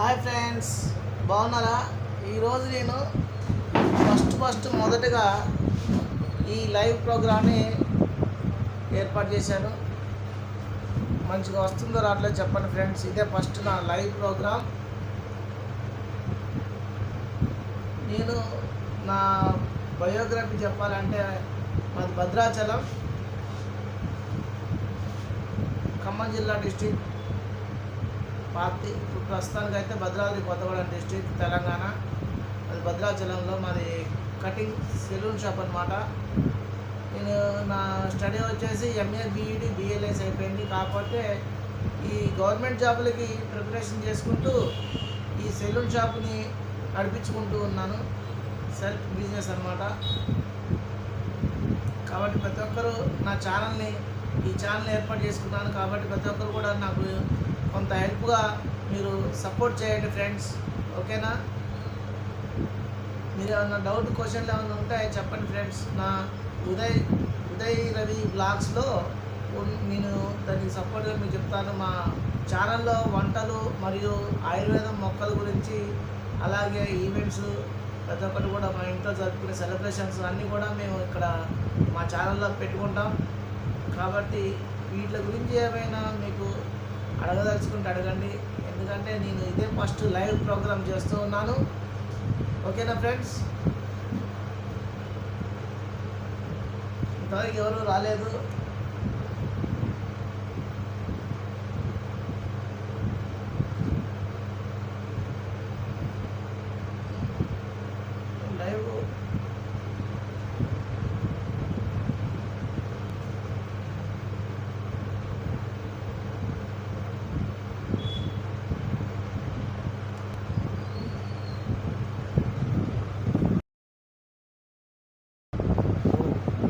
Hi friends బాగున్నారా? ఈరోజు నేను ఫస్ట్ ఫస్ట్ మొదటగా ఈ లైవ్ ప్రోగ్రామ్ని ఏర్పాటు చేశాను. మంచిగా వస్తుందో రావట్లేదు చెప్పండి ఫ్రెండ్స్. ఇదే ఫస్ట్ నా లైవ్ ప్రోగ్రామ్. నేను నా బయోగ్రఫీ చెప్పాలంటే మాది భద్రాచలం ఖమ్మం జిల్లా డిస్టిక్ పార్టీ ఇప్పుడు ప్రస్తుతానికి అయితే భద్రాద్రి కొత్తగూడెం డిస్టిక్ తెలంగాణ. అది భద్రాచలంలో మాది కటింగ్ సెలూన్ షాప్ అనమాట నేను నా స్టడీ వచ్చేసి ఎంఏ బీఈడి బిఎల్ఎస్ అయిపోయింది. కాకపోతే ఈ గవర్నమెంట్ జాబులకి ప్రిపరేషన్ చేసుకుంటూ ఈ సెలూన్ షాప్ని నడిపించుకుంటూ ఉన్నాను. సెల్ఫ్ బిజినెస్ అనమాట కాబట్టి ప్రతి ఒక్కరు నా ఛానల్ని ఈ ఛానల్ ఏర్పాటు చేసుకున్నాను. కాబట్టి ప్రతి ఒక్కరు కూడా నాకు కొంత హెల్ప్గా మీరు సపోర్ట్ చేయండి ఫ్రెండ్స్ ఓకేనా? మీరు ఏమైనా డౌట్ క్వశ్చన్లు ఏమైనా ఉంటే చెప్పండి ఫ్రెండ్స్. నా ఉదయ్ ఉదయ్ రవి బ్లాగ్స్లో ఉన్- నేను దానికి సపోర్ట్గా మీకు చెప్తాను. మా ఛానల్లో వంటలు మరియు ఆయుర్వేదం మొక్కల గురించి అలాగే ఈవెంట్స్ ప్రతి ఒక్కటి కూడా మా ఇంట్లో జరుపుకునే సెలబ్రేషన్స్ అన్నీ కూడా మేము ఇక్కడ మా ఛానల్లో పెట్టుకుంటాం. కాబట్టి వీటి గురించి ఏమైనా మీకు అడగదలుచుకుంటే అడగండి. ఎందుకంటే నేను ఇదే ఫస్ట్ లైవ్ ప్రోగ్రామ్ చేస్తూ ఉన్నాను. ఓకేనా ఫ్రెండ్స్? ఇంతవరకు ఎవరు రాలేదు.